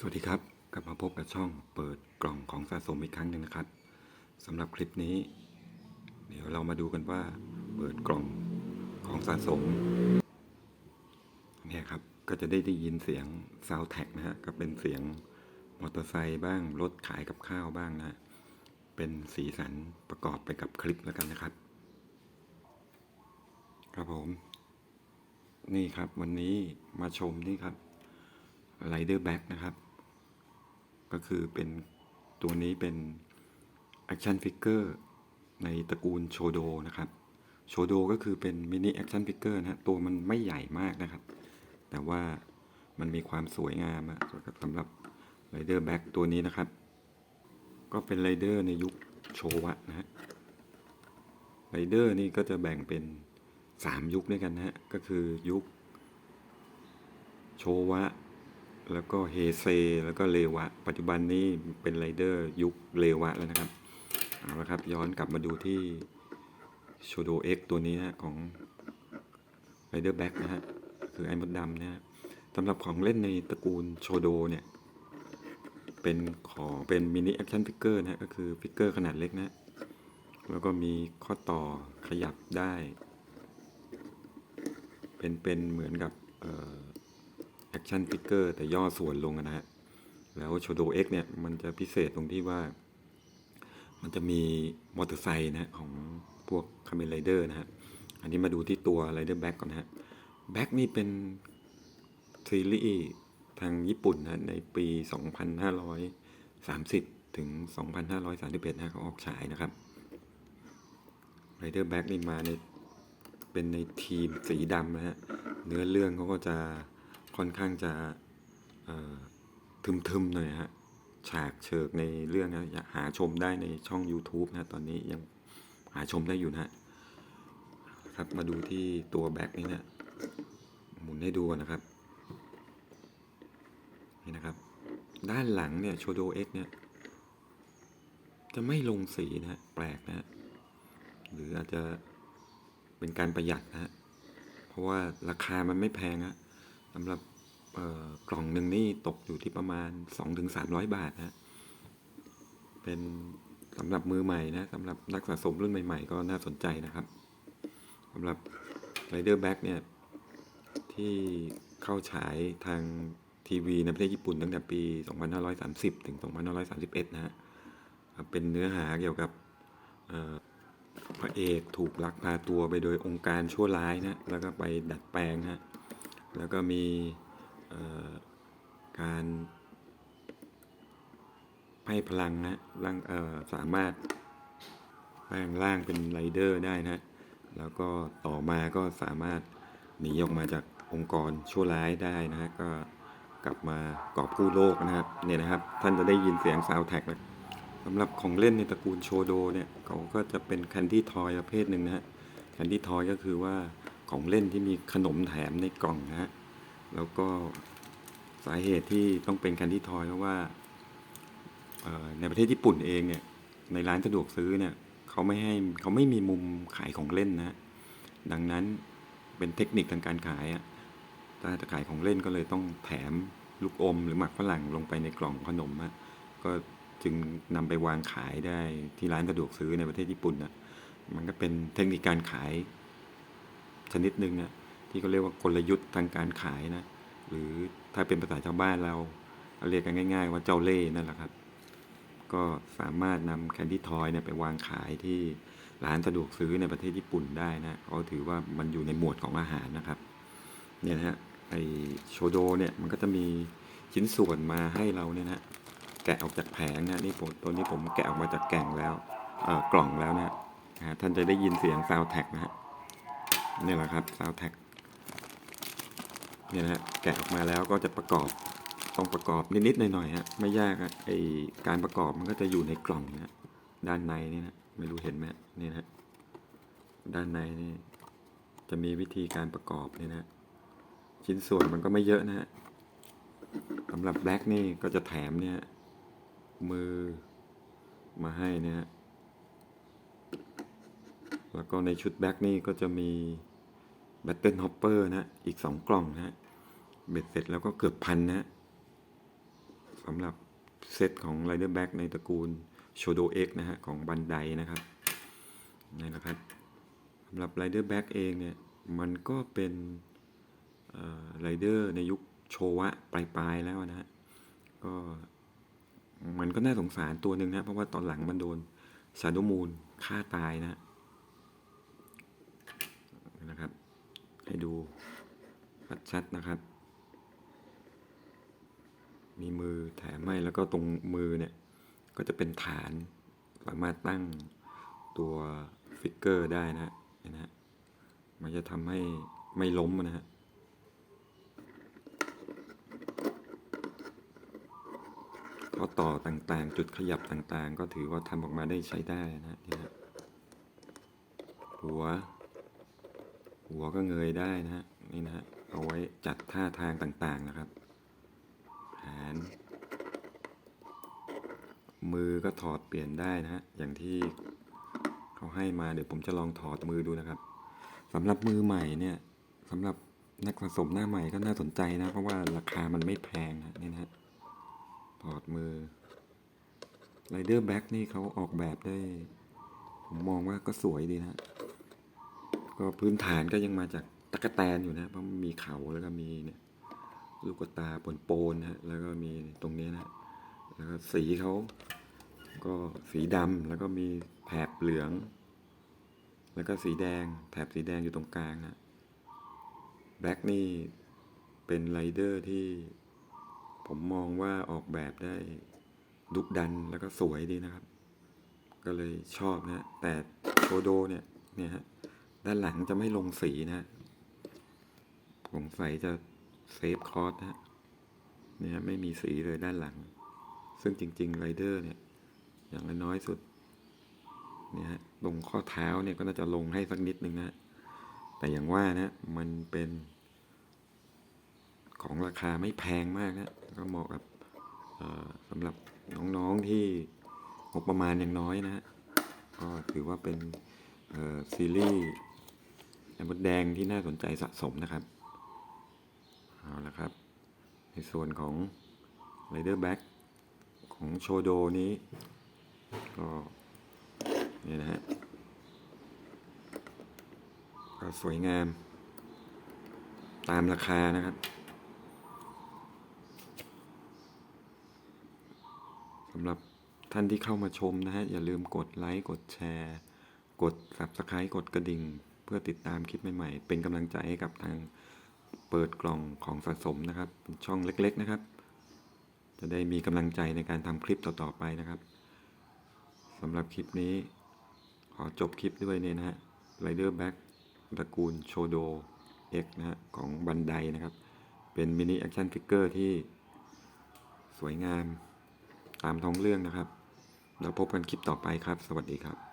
สวัสดีครับ กลับมาพบกับช่องเปิดกล่องของสะสมอีกครั้งหนึ่งนะครับสำหรับคลิปนี้ เดี๋ยวเรามาดูกันว่า เปิดกล่องของสะสมเนี่ยครับก็จะได้ได้ยินเสียงซาวแท็กนะฮะก็เป็นเสียงมอเตอร์ไซค์บ้างรถขายกับข้าวบ้างนะเป็นสีสันประกอบไปกับคลิปแล้วกันนะครับ ครับผม นี่ครับวันนี้มาชมนี่ครับ Rider Back นะครับ ก็คือเป็นตัวนี้เป็น Action Figure ในตระกูลโชโดนะครับ โชโดก็คือเป็นมินิ Action Figure นะฮะตัวมันไม่ใหญ่มากนะครับ แต่ว่ามันมีความสวยงามสำหรับ Rider Back ตัวนี้นะครับ ก็เป็น Rider ในยุคโชวะนะฮะ Rider นี่ก็จะแบ่งเป็น 3 ยุคด้วยกันนะฮะ ก็คือยุค โชวะ แล้วก็เฮเซ แล้วก็เลวะ ปัจจุบันนี้เป็นไรเดอร์ยุคเลวะแล้วนะครับ เอาละครับ ย้อนกลับมาดูที่โชโดเอ็กตัวนี้นะของไรเดอร์แบ็กนะฮะ คือไอ้มดดำนะฮะสำหรับของเล่นในตระกูลโชโดเนี่ย เป็นของเป็นมินิแอคชั่นฟิกเกอร์นะฮะก็คือฟิกเกอร์ขนาดเล็กนะ แล้วก็มีข้อต่อขยับได้ เป็นเป็นเหมือนกับ ชั่นฟิกเกอร์แต่ย่อส่วนลงนะฮะ แล้วโชโด X เนี่ย มันจะพิเศษตรงที่ว่า มันจะมีมอเตอร์ไซค์นะฮะของพวกคาเมนไรเดอร์นะฮะ อันนี้มาดูที่ตัวไรเดอร์แบ็กก่อนนะฮะแบ็กนี่เป็นซีรีส์ทางญี่ปุ่นนะในปี 2530 ถึง 2531นะเขาออกฉายนะครับไรเดอร์แบ็กนี่มาในเป็นในทีมสีดำนะฮะ เนื้อเรื่องเขาก็จะ ค่อนข้างจะทึมๆหน่อยฮะ ฉากเฉิกในเรื่องนะหาชมได้ในช่อง YouTube นะตอนนี้ยังหาชมได้อยู่นะครับมาดูที่ตัวแบ็คนี่นะหมุนให้ดูนะครับ นี่นะครับ ด้านหลังเนี่ยโชโดเอ็กเนี่ยจะไม่ลงสีนะฮะแปลกนะฮะหรืออาจจะเป็นการประหยัดนะฮะเพราะว่าราคามันไม่แพงอะ สำหรับกล่องหนึ่งนี่ตกอยู่ที่ประมาณ 2-300 บาทนะ เป็นสำหรับมือใหม่นะสำหรับนักสะสมรุ่นใหม่ ๆ ก็น่าสนใจนะครับสำหรับ Rider Back เนี่ยที่เข้าฉายทางทีวีในประเทศญี่ปุ่นตั้งแต่ปี 2530 ถึง 2531 นะฮะเป็นเนื้อหาเกี่ยวกับพระเอกถูกลักพาตัวไปโดยองค์การชั่วร้ายนะ แล้วก็ไปดัดแปลงฮะ แล้วก็มีการให้พลังนะร่างสามารถแปลงร่างเป็นไรเดอร์ได้นะแล้วก็ต่อมาก็สามารถหนีออกมาจากองค์กรชั่วร้ายได้นะฮะก็กลับมากอบกู้โลกนะครับเนี่ยนะครับ ท่านจะได้ยินเสียงซาวแท็กนะสำหรับของเล่นในตระกูลโชโดเนี่ยเขาก็จะเป็นแคนดี้ทอยประเภทหนึ่งนะฮะแคนดี้ทอยก็คือว่า ของเล่นที่มีขนมแถมในกล่องนะฮะ แล้วก็สาเหตุที่ต้องเป็นแคนดี้ทอยเพราะว่าในประเทศญี่ปุ่นเองเนี่ยในร้านสะดวกซื้อเนี่ยเขาไม่ให้เขาไม่มีมุมขายของเล่นนะฮะดังนั้นเป็นเทคนิคทางการขายอะถ้าจะขายของเล่นก็เลยต้องแถมลูกอมหรือหมักฝรั่งลงไปในกล่องขนมอะก็จึงนำไปวางขายได้ที่ร้านสะดวกซื้อในประเทศญี่ปุ่นนะมันก็เป็นเทคนิคการขาย ชนิดหนึ่งนะที่เขาเรียกว่ากลยุทธ์ทางการขายนะ หรือถ้าเป็นภาษาชาวบ้านเราเรียกกันง่าย ๆ ว่าเจ้าเล่นั่นแหละครับ ก็สามารถนำแคนดี้ทอยเนี่ยไปวางขายที่ร้านสะดวกซื้อในประเทศญี่ปุ่นได้นะเขาถือว่ามันอยู่ในหมวดของอาหารนะครับ เนี่ยนะฮะไอโชโดเนี่ยมันก็จะมีชิ้นส่วนมาให้เราเนี่ยนะแกะออกจากแผงนะนี่ผมตัวนี้ผมแกะออกมาจากแก่งแล้วเอ่อกล่องแล้วนะนะฮะท่านจะได้ยินเสียงซาวแท็กนะฮะ นี่แหละครับซาวแท็กเนี่ยนะฮะแกะออกมาแล้วก็จะประกอบต้องประกอบนิดๆหน่อยๆฮะไม่ยากอะไอการประกอบมันก็จะอยู่ในกล่องนะด้านในนี่นะไม่รู้เห็นไหมนี่นะฮะด้านในนี่จะมีวิธีการประกอบเนี่ยนะชิ้นส่วนมันก็ไม่เยอะนะฮะสำหรับแบล็กนี่ก็จะแถมเนี่ยมือมาให้นี่ยฮะ แล้วก็ในชุดแบ็กนี่ก็จะมีแบตเทิลฮอปเปอร์นะ อีกสองกล่องนะฮะเบ็ดเสร็จแล้วก็เกือบพันนะฮะสำหรับเซตของ Rider Back ในตระกูล s h o d o X นะฮะ ของบันไดนะครับนี่นะครับสำหรับ Rider Back เองเนี่ย มันก็เป็นไรเดอร์ในยุคโชวะปลาย ๆ แล้วนะฮะ ก็มันก็น่าสงสารตัวหนึ่งนะ เพราะว่าตอนหลังมันโดนซาโดมูนฆ่าตายนะ นะครับ ให้ดูชัดๆนะครับ มีมือแถมให้แล้วก็ตรงมือเนี่ย ก็จะเป็นฐานสามารถตั้งตัวฟิกเกอร์ได้นะฮะเห็นนะฮะมันจะทำให้ไม่ล้มนะฮะข้อต่อต่างๆ จุดขยับต่างๆ ก็ถือว่าทำออกมาได้ใช้ได้นะฮะนี่นะหัว ก็เงยได้นะฮะนี่นะฮะเอาไว้จัดท่าทางต่างๆนะครับแขนมือก็ถอดเปลี่ยนได้นะฮะอย่างที่เขาให้มาเดี๋ยวผมจะลองถอดมือดูนะครับสำหรับมือใหม่เนี่ยสำหรับนักสะสมหน้าใหม่ก็น่าสนใจนะ เพราะว่าราคามันไม่แพงนะนี่นะฮะถอดมือ Rider Back นี่เขาออกแบบได้ ผมมองว่าก็สวยดีนะ ก็พื้นฐานก็ยังมาจากตะกะแตนอยู่นะเพราะมีเขาแล้วก็มีเนี่ยลูกตาปนๆนะฮะแล้วก็มีตรงนี้นะแล้วก็สีเขาก็สีดำแล้วก็มีแถบเหลือง แล้วก็สีแดง แถบสีแดงอยู่ตรงกลางนะแบล็กนี่เป็นไรเดอร์ที่ผมมองว่าออกแบบได้ดุดันแล้วก็สวยดีนะครับ ก็เลยชอบนะ แต่โชโดเนี่ยเนี่ยฮะ ด้านหลังจะไม่ลงสีนะสงสัยจะเซฟคอร์สนะฮะเนี่ยฮะไม่มีสีเลยด้านหลัง ซึ่งจริงๆไรเดอร์เนี่ย อย่างน้อยสุด เนี่ยฮะตรงข้อเท้าเนี่ยก็น่าจะลงให้สักนิดนึงนะแต่อย่างว่านะ มันเป็นของราคาไม่แพงมากนะก็เหมาะกับสำหรับน้องๆที่งบประมาณยังน้อยนะฮะก็ถือว่าเป็นซีรีส์ แอมบดแดงที่น่าสนใจสะสมนะครับ เอาละครับ ในส่วนของ Rider Back ของโชโดนี้ ก็นี่นะฮะก็สวยงาม ตามราคานะครับสำหรับท่านที่เข้ามาชมนะฮะ อย่าลืมกดไลค์ กดแชร์ กด subscribe กดกระดิ่ง เพื่อติดตามคลิปใหม่ๆ เป็นกำลังใจให้กับทางเปิดกล่องของสะสมนะครับเป็นช่องเล็กๆนะครับ จะได้มีกำลังใจในการทำคลิปต่อๆไปนะครับสำหรับคลิปนี้ ขอจบคลิปด้วยเนี่ยนะฮะ Rider Back ตระกูลโชโด X นะฮะของบันไดนะครับ เป็นมินิแอคชั่นฟิกเกอร์ที่สวยงามตามท้องเรื่องนะครับ เราพบกันคลิปต่อไปครับ สวัสดีครับ